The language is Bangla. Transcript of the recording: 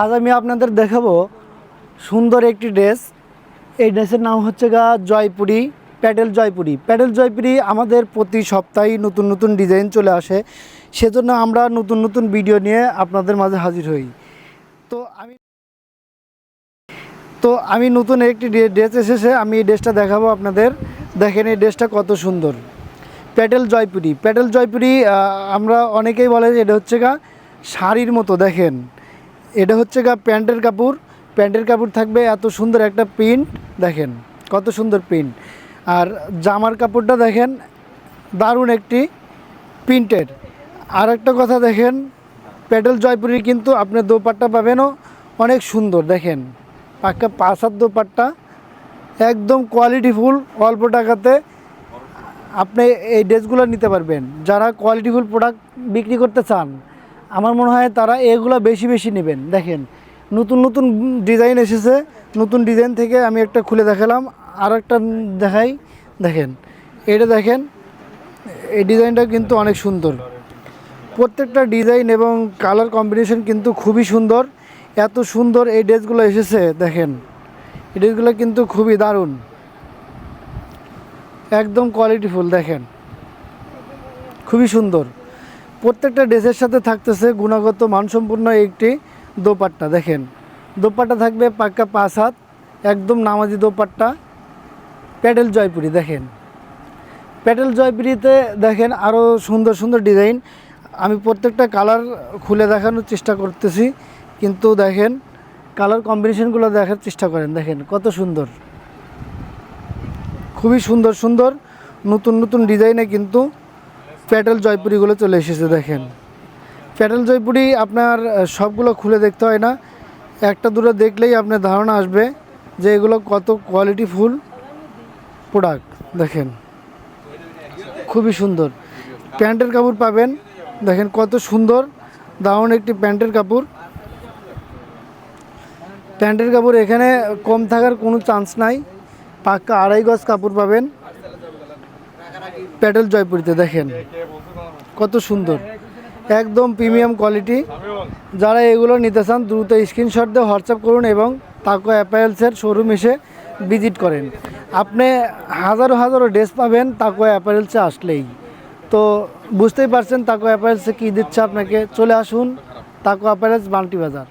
আজ আমি আপনাদের দেখাবো সুন্দর একটি ড্রেস। এই ড্রেসের নাম হচ্ছে গা জয়পুরি প্যাডেল জয়পুরি। প্যাডেল জয়পুরি আমাদের প্রতি সপ্তাহে নতুন নতুন ডিজাইন চলে আসে। সেজন্য আমরা নতুন নতুন ভিডিও নিয়ে আপনাদের মাঝে হাজির হই। তো আমি তো আমি নতুন একটি ড্রেস এসেছে, আমি এই ড্রেসটা দেখাবো আপনাদের। দেখেন এই ড্রেসটা কত সুন্দর। প্যাডেল জয়পুরি। প্যাডেল জয়পুরি আমরা অনেকেই বলে যে এটা হচ্ছে গা শাড়ির মতো, দেখেন। এটা হচ্ছে গা প্যান্টের কাপড়। প্যান্টের কাপড় থাকবে এত সুন্দর একটা প্রিন্ট, দেখেন কত সুন্দর প্রিন্ট। আর জামার কাপড়টা দেখেন দারুণ একটি প্রিন্টের। আর একটা কথা দেখেন, প্যাডেল জয়পুরির কিন্তু আপনি দোপাট্টা পাবেনও অনেক সুন্দর, দেখেন। পাক্কা হাত দোপাট্টা, একদম কোয়ালিটিফুল অল্প টাকাতে আপনি এই ড্রেসগুলো নিতে পারবেন। যারা কোয়ালিটিফুল প্রোডাক্ট বিক্রি করতে চান আমার মনে হয় তারা এগুলো বেশি বেশি নেবেন। দেখেন, নতুন নতুন ডিজাইন এসেছে। নতুন ডিজাইন থেকে আমি একটা খুলে দেখালাম। আর একটা দেখাই। দেখেন, এটা দেখেন, এই ডিজাইনটা কিন্তু অনেক সুন্দর। প্রত্যেকটা ডিজাইন এবং কালার কম্বিনেশন কিন্তু খুবই সুন্দর। এত সুন্দর এই ড্রেসগুলো এসেছে, দেখেন। এই ড্রেসগুলো কিন্তু খুবই দারুণ। একদম কোয়ালিটিফুল দেখেন। খুবই সুন্দর। প্রত্যেকটা ড্রেসের সাথে থাকতেছে গুণগত মানসম্পন্ন একটি দোপাট্টা, দেখেন। দোপাট্টা থাকবে পাক্কা পাঁচ হাত, একদম নামাজি দোপাট্টা। প্যাডেল জয়পুরি, দেখেন। প্যাডেল জয়পুরিতে দেখেন আরও সুন্দর সুন্দর ডিজাইন। আমি প্রত্যেকটা কালার খুলে দেখানোর চেষ্টা করতেছি, কিন্তু দেখেন, কালার কম্বিনেশনগুলো দেখার চেষ্টা করেন, দেখেন, কত সুন্দর। খুবই সুন্দর সুন্দর, নতুন নতুন ডিজাইনে কিন্তু প্যাটেল জয়পুরিগুলো চলে এসেছে, দেখেন। প্যাটেল জয়পুরি আপনার সবগুলো খুলে দেখতে হয় না। একটা দুটো দেখলেই আপনার ধারণা আসবে যে এগুলো কত কোয়ালিটি ফুল প্রোডাক্ট দেখেন। খুবই সুন্দর। প্যান্টের কাপড় পাবেন, দেখেন কত সুন্দর। দারুণ একটি প্যান্টের কাপড়। প্যান্টের কাপড় এখানে কম থাকার কোনো চান্স নাই। পাক্কা আড়াই গজ কাপড় পাবেন। প্যাটেল জয়পুরিতে, দেখেন। কত সুন্দর। একদম প্রিমিয়াম কোয়ালিটি। যারা এগুলো নিতে চান, দ্রুত স্ক্রিনশট দিয়ে হোয়াটসঅ্যাপ করুন এবং তাকো অ্যাপারেলসের শোরুম এসে ভিজিট করেন। আপনি হাজারো হাজারো ড্রেস পাবেন তাকো অ্যাপারেলসে আসলেই। তো বুঝতেই পারছেন তাকো অ্যাপারেলসে কী দিচ্ছে আপনাকে। চলে আসুন তাকো অ্যাপারেলস বান্টি বাজার।